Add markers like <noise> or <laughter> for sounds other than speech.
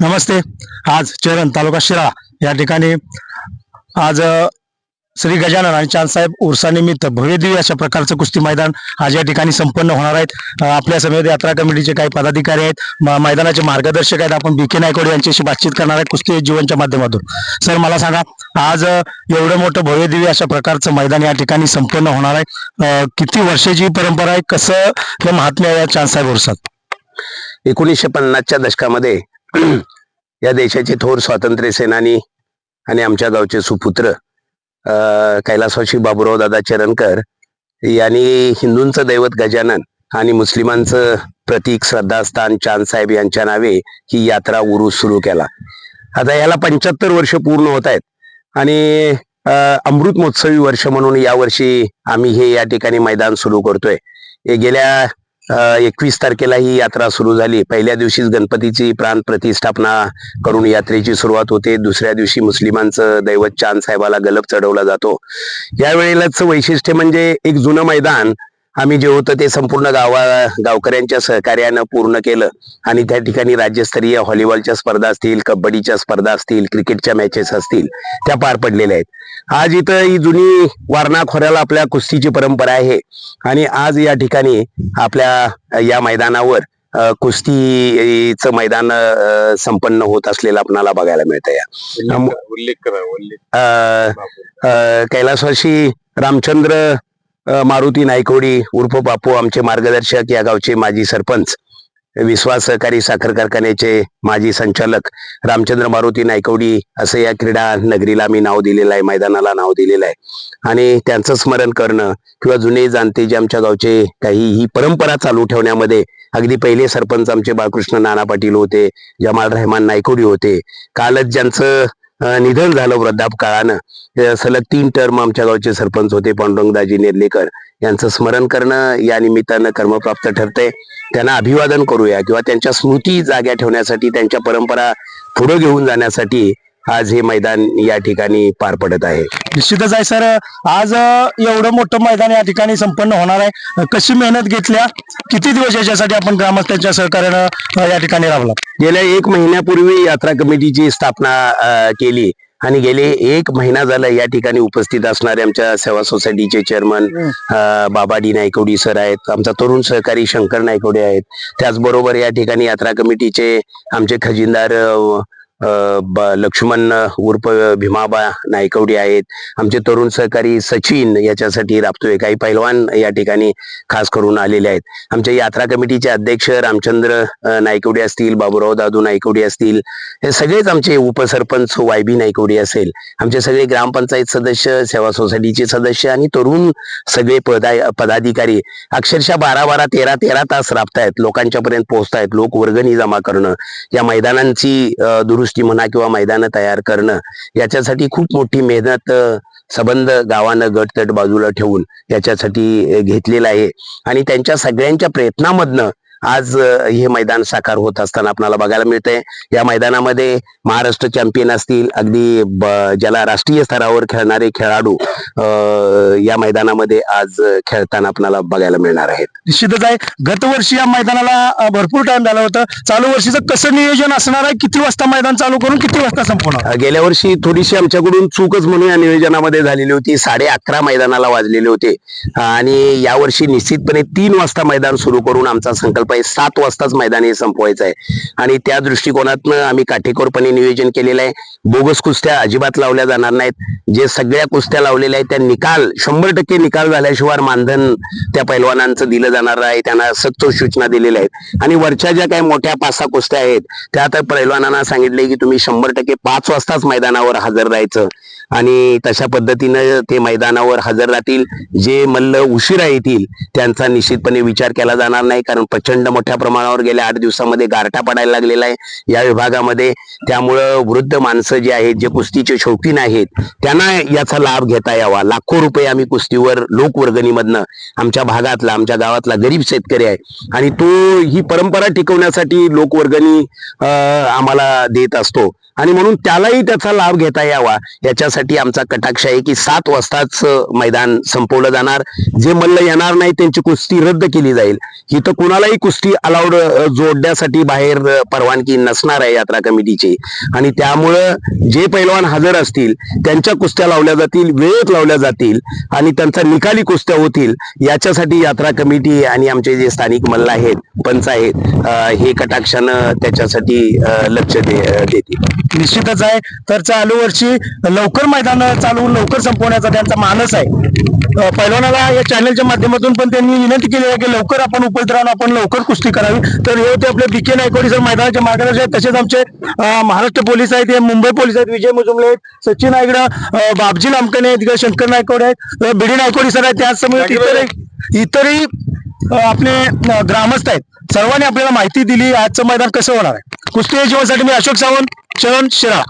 नमस्ते. आज चरण तालुका शिराळा या ठिकाणी आज श्री गजानन आणि चांदसाहेब उर्सानिमित्त भव्यदिव्य अशा प्रकारचं कुस्ती मैदान आज या ठिकाणी संपन्न होणार आहेत. आपल्या समेत यात्रा कमिटीचे काही पदाधिकारी आहेत. मैदानाचे मार्गदर्शक आहेत. आपण बी के नायकोड यांच्याशी बातचीत करणार आहेत कुस्ती जीवनच्या माध्यमातून. सर मला सांगा आज एवढं मोठं भव्यदिव्य अशा प्रकारचं मैदान या ठिकाणी संपन्न होणार आहे. किती वर्षाची परंपरा आहे? कसं हे महात्म्या या चांदसाहेब उर्सात? एकोणीसशे पन्नासच्या दशकामध्ये <clears throat> या देशाचे थोर स्वातंत्र्य सेनानी आणि आमच्या गावचे सुपुत्र अं, बाबुराव दादा चरणकर यांनी हिंदूंचं दैवत गजानन आणि मुस्लिमांचं प्रतीक श्रद्धास्थान चांद साहेब यांच्या नावे ही यात्रा उरूस सुरू केला. आता याला पंच्याहत्तर वर्ष पूर्ण होत आहेत आणि अमृत महोत्सवी वर्ष म्हणून यावर्षी आम्ही हे या ठिकाणी मैदान सुरू करतोय. हे गेल्या एकवीस तारखेला ही यात्रा सुरू झाली. पहिल्या दिवशीच गणपतीची प्राण प्रतिष्ठापना करून यात्रेची सुरुवात होते. दुसऱ्या दिवशी मुस्लिमांचं दैवत चांद साहेबाला गलप चढवला जातो. यावेळेलाच वैशिष्ट्य म्हणजे एक जुनं मैदान आम्ही जे होतं ते संपूर्ण गावा गावकऱ्यांच्या सहकार्यानं पूर्ण केलं. आणि त्या ठिकाणी राज्यस्तरीय व्हॉलीबॉलच्या स्पर्धा असतील कबड्डीच्या स्पर्धा असतील क्रिकेटच्या मॅचेस असतील त्या पार पडलेल्या आहेत. आज इथं ही जुनी वारणा खोऱ्याला आपल्या कुस्तीची परंपरा आहे. आणि आज या ठिकाणी आपल्या या मैदानावर कुस्तीचं मैदान संपन्न होत असलेलं आपणाला बघायला मिळतं या उल्लेख करा. कैलासवासी रामचंद्र मारुती नायकोडी उर्फ बापू आमचे मार्गदर्शक या गावचे माजी सरपंच विश्वास सहकारी साखर कारखान्याचे माजी संचालक रामचंद्र मारुती नायकवडी असं या क्रीडा नगरीला मी नाव दिलेलं आहे मैदानाला नाव दिलेलं आहे. आणि त्यांचं स्मरण करणं किंवा जुने जाणते जे आमच्या गावचे काही ही परंपरा चालू ठेवण्यामध्ये अगदी पहिले सरपंच आमचे बाळकृष्ण नाना पाटील होते जमाल रहमान नायकोडी होते. कालच ज्यांचं निधन झालं वृद्धापकाळानं सलग तीन टर्म आमच्या गावचे सरपंच होते पांडुरंगदाजी नेर्लेकर. यांचं स्मरण करणं या निमित्तानं कर्मप्राप्त ठरते त्यांना अभिवादन करूया किंवा त्यांच्या स्मृती जाग्या ठेवण्यासाठी त्यांच्या परंपरा पुढे घेऊन जाण्यासाठी आज हे मैदान या ठिकाणी पार पडत आहे. निश्चितच आहे सर. आज एवढं मोठं मैदान या ठिकाणी संपन्न होणार आहे. कशी मेहनत घेतल्या? किती दिवस याच्यासाठी आपण ग्रामस्थांच्या सहकार्यानं या ठिकाणी राबला? गेल्या एक महिन्यापूर्वी यात्रा कमिटीची स्थापना केली. आणि गेले एक महिना झाला या ठिकाणी उपस्थित असणारे आमच्या सेवा सोसायटीचे चेअरमन बाबा डी नायकवडी सर आहेत. आमचा तरुण सहकारी शंकर नायकवडे आहेत. त्याचबरोबर या ठिकाणी यात्रा कमिटीचे आमचे खजिनदार लक्ष्मण उर्फ भीमाबा नायकवडी आहेत. आमचे तरुण सहकारी सचिन याच्यासाठी राबतोय. काही पैलवान या ठिकाणी खास करून आलेले आहेत. आमच्या यात्रा कमिटीचे अध्यक्ष रामचंद्र अ, नायकवडी असतील बाबुराव दादू नायकवडी असतील हे सगळेच आमचे उपसरपंच वाय बी नायकवडी असेल. आमचे सगळे ग्रामपंचायत सदस्य सेवा सोसायटीचे सदस्य आणि तरुण सगळे पदा पदाधिकारी अक्षरशः बारा बारा तेरा तेरा तास राबतायत. लोकांच्या पर्यंत पोहोचतायत. लोक वर्गणी जमा करणं. या मैदानांची अ, दुरुस्ती म्हणा किंवा मैदानं तयार करणं याच्यासाठी खूप मोठी मेहनत सबंध गावानं गटतट बाजूला ठेवून याच्यासाठी घेतलेलं आहे. आणि त्यांच्या सगळ्यांच्या प्रयत्नामधनं आज हे मैदान साकार होत असताना आपल्याला बघायला मिळतंय. या मैदानामध्ये महाराष्ट्र चॅम्पियन असतील अगदी ज्याला राष्ट्रीय स्तरावर खेळणारे खेळाडू अ, या मैदानामध्ये आज खेळताना आपल्याला बघायला मिळणार आहेत. निश्चितच आहे. गतवर्षी या मैदानाला भरपूर टाइम झाला होता. चालू वर्षीचं कसं नियोजन असणार आहे? किती वाजता मैदान चालू करून किती वाजता संपवणार? गेल्या वर्षी थोडीशी आमच्याकडून चूकच म्हणून या नियोजनामध्ये झालेली होती. साडे अकरा मैदानाला वाजलेले होते. आणि यावर्षी निश्चितपणे तीन वाजता मैदान सुरू करून आमचा संकल्प आहे सात वाजताच मैदान हे संपवायचं आहे. आणि त्या दृष्टिकोनातनं आम्ही काटेकोरपणे नियोजन केलेलं आहे. बोगस कुस्त्या अजिबात लावल्या जाणार नाहीत. जे सगळ्या कुस्त्या लावलेल्या आहेत त्या निकाल शंभर टक्के निकाल झाल्याशिवाय मानधन त्या पैलवानांचं दिलं जाणार आहे त्यांना सक्त सूचना दिलेल्या आहेत. आणि वरच्या ज्या काही मोठ्या पाच सहा कुस्त्या आहेत त्या तर पैलवानांना सांगितले की तुम्ही शंभर टक्के पाच वाजताच मैदानावर हजर राहायचं. आणि तशा पद्धतीनं ते मैदानावर हजर राहतील. जे मल्ल उशिरा येतील त्यांचा निश्चितपणे विचार केला जाणार नाही. कारण प्रचंड मोठ्या प्रमाणावर गेल्या आठ दिवसामध्ये गारठा पडायला लागलेला आहे. या विभागामध्ये त्यामुळं वृद्ध माणसं जे आहेत जे कुस्तीचे शौकीन आहेत त्यांना याचा लाभ घेता यावा. लाखो रुपये आम्ही कुस्तीवर लोकवर्गणीमधनं आमच्या भागातला आमच्या गावातला गरीब शेतकरी आहे. आणि तो ही परंपरा टिकवण्यासाठी लोकवर्गणी आम्हाला देत असतो. आणि म्हणून त्यालाही त्याचा लाभ घेता यावा. याच्यासाठी यासाठी आमचा कटाक्ष आहे की सात वाजताच मैदान संपवलं जाणार. जे मल्ल येणार नाही त्यांची कुस्ती रद्द केली जाईल. इथं कुणालाही कुस्ती अलाउड जोडण्यासाठी बाहेर परवानगी नसणार आहे यात्रा कमिटीची. आणि त्यामुळं जे पैलवान हजर असतील त्यांच्या कुस्त्या लावल्या जातील वेळेत लावल्या जातील आणि त्यांचा निकाली कुस्त्या होतील याच्यासाठी यात्रा कमिटी आणि आमचे जे स्थानिक मल्ल आहेत पंच आहेत हे कटाक्षानं त्याच्यासाठी लक्ष दे देतील. निश्चितच आहे. तर चालू वर्षी लवकर मैदान चालवून लवकर संपवण्याचा त्यांचा मानस आहे. पैलवानाला या चॅनलच्या माध्यमातून पण त्यांनी विनंती केली आहे की लवकर आपण उपस्थित राहून आपण लवकर कुस्ती करावी. तर हे होते आपले बी के नायकवाडी सर मैदानाचे मार्गदर्शक आहेत. तसेच आमचे महाराष्ट्र पोलीस आहेत हे मुंबई पोलीस आहेत विजय मुजुमले आहेत सचिन नायगडा अ, बापजी लामकणे आहेत इकडे शंकर नायकवाडे आहेत बिडी नायकवाडी सर आहेत. त्याच समोर इतरही आपले ग्रामस्थ आहेत. सर्वांनी आपल्याला माहिती दिली. आजचं मैदान कसं होणार आहे? कुस्ती जीवनासाठी मी अशोक सावंत चरण शिराळा.